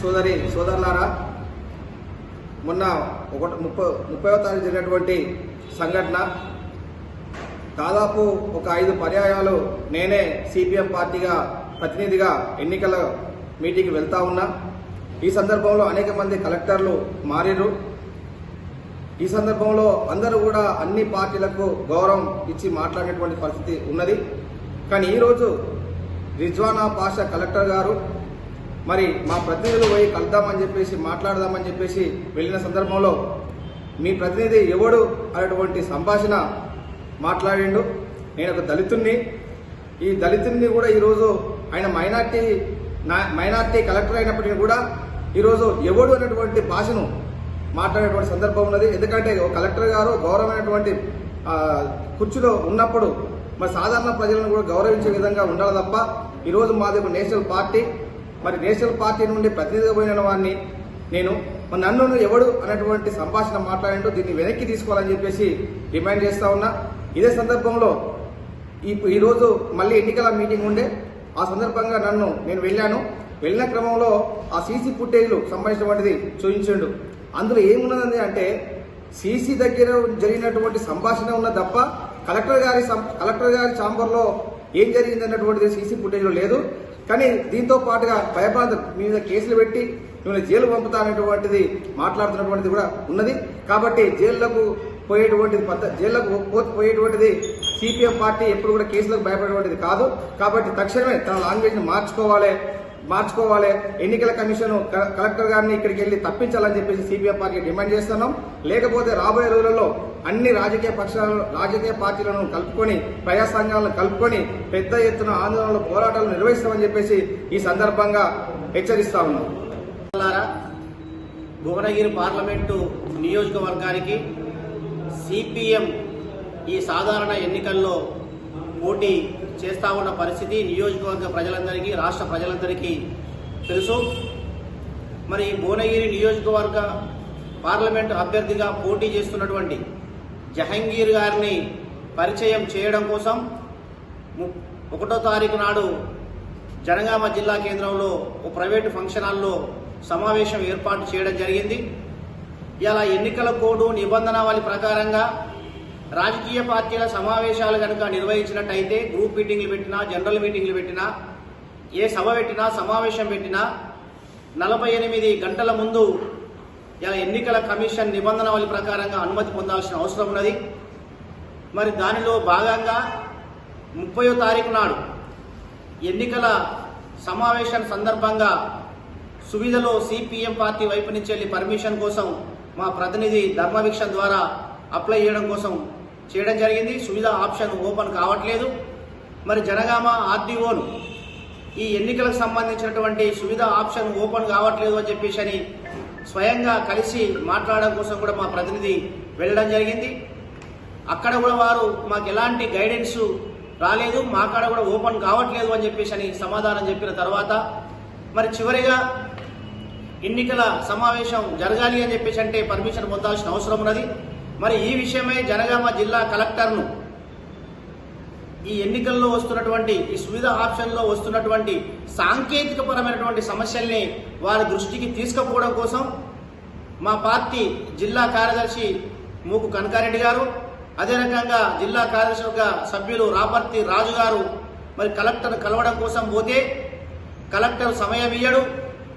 సోదరి సోదరులారా మొన్న ఒకటి ముప్పై ముప్పైవ తారీఖు జరిగినటువంటి సంఘటన దాదాపు ఒక ఐదు పర్యాయాలు నేనే సిపిఎం పార్టీగా ప్రతినిధిగా ఎన్నికల మీటింగ్కి వెళ్తా ఉన్నా. ఈ సందర్భంలో అనేక మంది కలెక్టర్లు మారిరు ఈ సందర్భంలో అందరూ కూడా అన్ని పార్టీలకు గౌరవం ఇచ్చి మాట్లాడినటువంటి పరిస్థితి ఉన్నది. కానీ ఈరోజు రిజ్వానా పాషా కలెక్టర్ గారు మరి మా ప్రతినిధులు పోయి కలుద్దామని చెప్పేసి మాట్లాడదామని చెప్పేసి వెళ్ళిన సందర్భంలో మీ ప్రతినిధి ఎవడు అనేటువంటి సంభాషణ మాట్లాడిండు. నేను ఒక దళితుణ్ణి. ఈ దళితుడిని కూడా ఈరోజు ఆయన మైనార్టీ మైనార్టీ కలెక్టర్ అయినప్పటికీ కూడా ఈరోజు ఎవడు అనేటువంటి భాషను మాట్లాడేటువంటి సందర్భం ఉన్నది. ఎందుకంటే కలెక్టర్ గారు గౌరవమైనటువంటి కుర్చీలో ఉన్నప్పుడు మరి సాధారణ ప్రజలను కూడా గౌరవించే విధంగా ఉండాలి తప్ప ఈరోజు మాది ఒక నేషనల్ పార్టీ. మరి నేషనల్ పార్టీ నుండి ప్రతినిధిగా పోయిన వాడిని నేను మరి నన్ను ఎవడు అనేటువంటి సంభాషణ మాట్లాడింటూ దీన్ని వెనక్కి తీసుకోవాలని చెప్పేసి డిమాండ్ చేస్తా ఉన్నా. ఇదే సందర్భంలో ఈ ఈరోజు మళ్ళీ ఎన్నికల మీటింగ్ ఉండే. ఆ సందర్భంగా నన్ను నేను వెళ్ళాను. వెళ్ళిన క్రమంలో ఆ సీసీ ఫుటేజ్లు సంబంధించినటువంటిది చూపించండు. అందులో ఏమున్నది అంటే సీసీ దగ్గర జరిగినటువంటి సంభాషణ ఉన్న తప్ప కలెక్టర్ గారి సం- కలెక్టర్ గారి ఛాంబర్లో ఏం జరిగింది అన్నటువంటిది సీసీ ఫుటేజ్లో లేదు. కానీ దీంతో పాటుగా భయభ్రాంత మీద కేసులు పెట్టి మిమ్మల్ని జైలు పంపుతానేటువంటిది మాట్లాడుతున్నటువంటిది కూడా ఉన్నది. కాబట్టి జైళ్ళకు పోయేటువంటిది పద్ధ జైళ్ళకు పోయేటువంటిది సిపిఎం పార్టీ ఎప్పుడు కూడా కేసులకు భయపడేటువంటిది కాదు. కాబట్టి తక్షణమే తన లాంగ్వేజ్ని మార్చుకోవాలి. మార్చుకోవాలి. ఎన్నికల కమిషన్ కలెక్టర్ గారిని ఇక్కడికి వెళ్ళి తప్పించాలని చెప్పేసి సిపిఎం పార్టీ డిమాండ్ చేస్తున్నాం. లేకపోతే రాబోయే రోజులలో అన్ని రాజకీయ పక్షాలను రాజకీయ పార్టీలను కలుపుకొని ప్రజా సంఘాలను కలుపుకొని పెద్ద ఎత్తున ఆందోళనలు పోరాటాలు నిర్వహిస్తామని చెప్పేసి ఈ సందర్భంగా హెచ్చరిస్తా ఉన్నాం. భువనగిరి పార్లమెంటు నియోజకవర్గానికి సిపిఎం ఈ సాధారణ ఎన్నికల్లో పోటీ చేస్తా ఉన్న పరిస్థితి నియోజకవర్గ ప్రజలందరికీ రాష్ట్ర ప్రజలందరికీ తెలుసు. మరి భువనగిరి నియోజకవర్గ పార్లమెంటు అభ్యర్థిగా పోటీ చేస్తున్నటువంటి జహంగీర్ గారిని పరిచయం చేయడం కోసం ము- ఒకటో తారీఖు నాడు జనగామ జిల్లా కేంద్రంలో ఒక ప్రైవేటు ఫంక్షన్ హాల్లో సమావేశం ఏర్పాటు చేయడం జరిగింది. ఇలా ఎన్నికల కోడ్ నిబంధనావళి ప్రకారంగా రాజకీయ పార్టీల సమావేశాలు కనుక నిర్వహించినట్టయితే గ్రూప్ మీటింగ్లు పెట్టినా జనరల్ మీటింగ్లు పెట్టినా ఏ సభ పెట్టినా సమావేశం పెట్టినా నలభై ఎనిమిది గంటల ముందు ఇలా ఎన్నికల కమిషన్ నిబంధనావళి ప్రకారంగా అనుమతి పొందాల్సిన అవసరం ఉన్నది. మరి దానిలో భాగంగా ముప్పయో తారీఖు నాడు ఎన్నికల సమావేశం సందర్భంగా సువిధలో సిపిఎం పార్టీ వైపు నుంచి వెళ్ళి పర్మిషన్ కోసం మా ప్రతినిధి ధర్మవీక్ష ద్వారా అప్లై చేయడం కోసం చేయడం జరిగింది. సువిధ ఆప్షన్ ఓపెన్ కావట్లేదు. మరి జనగామ ఆర్డీఓను ఈ ఎన్నికలకు సంబంధించినటువంటి సువిధ ఆప్షన్ ఓపెన్ కావట్లేదు అని చెప్పేసి అని స్వయంగా కలిసి మాట్లాడడం కోసం కూడా మా ప్రతినిధి వెళ్ళడం జరిగింది. అక్కడ కూడా వారు మాకు ఎలాంటి గైడెన్స్ రాలేదు. మా కాడ కూడా ఓపెన్ కావట్లేదు అని చెప్పేసి అని సమాధానం చెప్పిన తర్వాత మరి చివరిగా ఎన్నికల సమావేశం జరగాలి అని చెప్పేసి అంటే పర్మిషన్ పొందాల్సిన అవసరం ఉన్నది. మరి ఈ విషయమై జనగామ జిల్లా కలెక్టర్ను ఈ ఎన్నికల్లో వస్తున్నటువంటి ఈ సువిధ ఆప్షన్లో వస్తున్నటువంటి సాంకేతిక పరమైనటువంటి సమస్యల్ని వారి దృష్టికి తీసుకుపోవడం కోసం మా పార్టీ జిల్లా కార్యదర్శి మూకు కనకారెడ్డి గారు అదే రకంగా జిల్లా కార్యదర్శి యొక్క సభ్యులు రాపర్తి రాజు గారు మరి కలెక్టర్ కలవడం కోసం పోతే కలెక్టర్ సమయం ఇయ్యడు.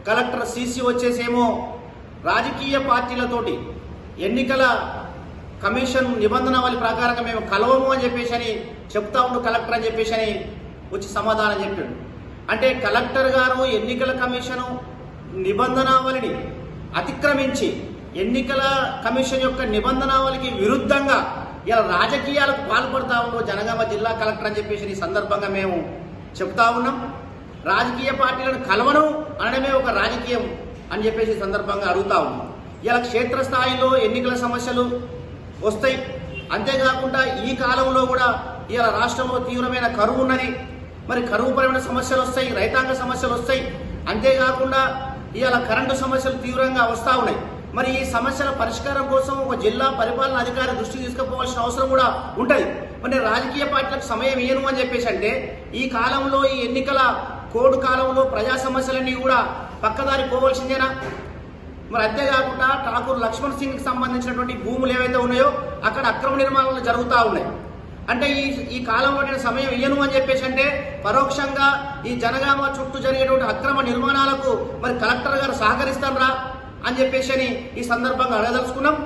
కలెక్టర్ సీసీ వచ్చేసేమో రాజకీయ పార్టీలతోటి ఎన్నికల కమిషన్ నిబంధనావళి ప్రకారంగా మేము కలవము అని చెప్పేసి అని చెప్తా ఉండు కలెక్టర్ అని చెప్పేసి అని వచ్చి సమాధానం చెప్పాడు. అంటే కలెక్టర్ గారు ఎన్నికల కమిషను నిబంధనావళిని అతిక్రమించి ఎన్నికల కమిషన్ యొక్క నిబంధనావళికి విరుద్ధంగా ఇలా రాజకీయాలకు పాల్పడతా ఉండు జనగామ జిల్లా కలెక్టర్ అని చెప్పేసి ఈ సందర్భంగా మేము చెప్తా ఉన్నాం. రాజకీయ పార్టీలను కలవను అనడమే ఒక రాజకీయం అని చెప్పేసి సందర్భంగా అడుగుతా ఉన్నాం. ఇలా క్షేత్రస్థాయిలో ఎన్నికల సమస్యలు వస్తాయి. అంతేకాకుండా ఈ కాలంలో కూడా ఇలా రాష్ట్రంలో తీవ్రమైన కరువు ఉన్నది. మరి కరువుపరమైన సమస్యలు వస్తాయి రైతాంగ సమస్యలు వస్తాయి. అంతేకాకుండా ఇవాళ కరెంటు సమస్యలు తీవ్రంగా వస్తూ ఉన్నాయి. మరి ఈ సమస్యల పరిష్కారం కోసం ఒక జిల్లా పరిపాలన అధికారి దృష్టికి తీసుకుపోవాల్సిన అవసరం కూడా ఉంటుంది మరి రాజకీయ పార్టీలకు సమయం ఏను అని చెప్పేసి అంటే ఈ కాలంలో ఈ ఎన్నికల కోడ్ కాలంలో ప్రజా సమస్యలన్నీ కూడా పక్కదారి పోవలసిందేనా? మరి అంతేకాకుండా ఠాకూర్ లక్ష్మణ్ సింగ్కి సంబంధించినటువంటి భూములు ఏవైతే ఉన్నాయో అక్కడ అక్రమ నిర్మాణాలు జరుగుతూ ఉన్నాయి. అంటే ఈ ఈ కాలంలో నేను సమయం ఇయ్యను అని చెప్పేసి అంటే పరోక్షంగా ఈ జనగామ చుట్టూ జరిగేటువంటి అక్రమ నిర్మాణాలకు మరి కలెక్టర్ గారు సహకరిస్తారా అని చెప్పేసి అని ఈ సందర్భంగా అడగదలుచుకున్నాం.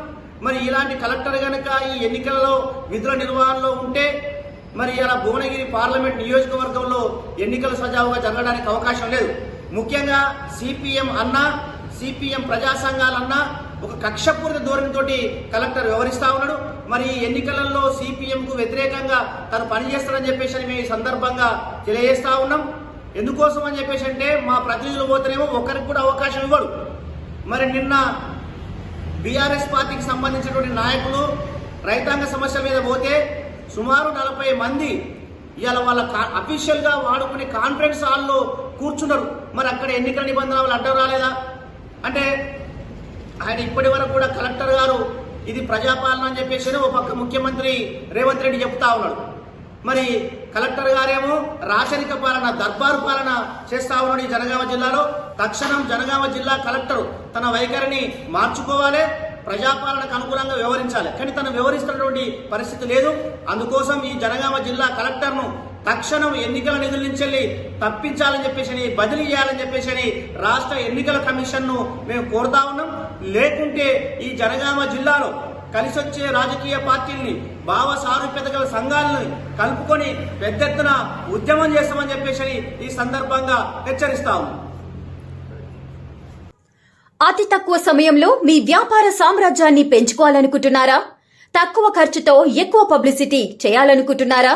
మరి ఇలాంటి కలెక్టర్ కనుక ఈ ఎన్నికలలో విధుల నిర్వహణలో ఉంటే మరి ఇలా భువనగిరి పార్లమెంట్ నియోజకవర్గంలో ఎన్నికలు సజావుగా జరగడానికి అవకాశం లేదు. ముఖ్యంగా సిపిఎం అన్నా సిపిఎం ప్రజా సంఘాలన్నా ఒక కక్షపూరిత ధోరణితో కలెక్టర్ వ్యవహరిస్తా ఉన్నాడు. మరి ఈ ఎన్నికలలో సిపిఎం కు వ్యతిరేకంగా తను పనిచేస్తాడని చెప్పేసి అని మేము ఈ సందర్భంగా తెలియజేస్తా ఉన్నాం. ఎందుకోసం అని చెప్పేసి అంటే మా ప్రతినిధులు పోతేనేమో ఒకరికి కూడా అవకాశం ఇవ్వడు. మరి నిన్న బీఆర్ఎస్ పార్టీకి సంబంధించినటువంటి నాయకులు రైతాంగ సమస్య మీద పోతే సుమారు నలభై మంది ఇవాళ వాళ్ళ అఫీషియల్గా వాడుకునే కాన్ఫరెన్స్ హాల్లో కూర్చున్నారు. మరి అక్కడ ఎన్నికల నిబంధనలు అడ్డం రాలేదా? అంటే ఆయన ఇప్పటి వరకు కూడా కలెక్టర్ గారు ఇది ప్రజాపాలన అని చెప్పేసి ఒక పక్క ముఖ్యమంత్రి రేవంత్ రెడ్డి చెప్తా ఉన్నాడు. మరి కలెక్టర్ గారేమో రాచరిక పాలన దర్బారు పాలన చేస్తా ఉన్నాడు ఈ జనగామ జిల్లాలో. తక్షణం జనగామ జిల్లా కలెక్టర్ తన వైఖరిని మార్చుకోవాలి ప్రజాపాలనకు అనుకూలంగా వ్యవహరించాలి. కానీ తను వ్యవహరిస్తున్నటువంటి పరిస్థితి లేదు. అందుకోసం ఈ జనగామ జిల్లా కలెక్టర్ను తక్షణం ఎన్నికల నిధుల నుంచి తప్పించాలని చెప్పేసి బదిలీ చేయాలని చెప్పేసి రాష్ట్ర ఎన్నికల కమిషన్ను మేము కోరుతా ఉన్నాం. లేకుంటే ఈ జనగామ జిల్లాలో కలిసి వచ్చే రాజకీయ పార్టీల్ని భావ సారూప్యత గల సంఘాలను కలుపుకొని పెద్ద ఎత్తున ఉద్యమం చేస్తామని చెప్పేసి ఈ సందర్భంగా హెచ్చరిస్తాము అతి తక్కువ సమయంలో మీ వ్యాపార సామ్రాజ్యాన్ని పెంచుకోవాలనుకుంటున్నారా? తక్కువ ఖర్చుతో ఎక్కువ పబ్లిసిటీ చేయాలనుకుంటున్నారా?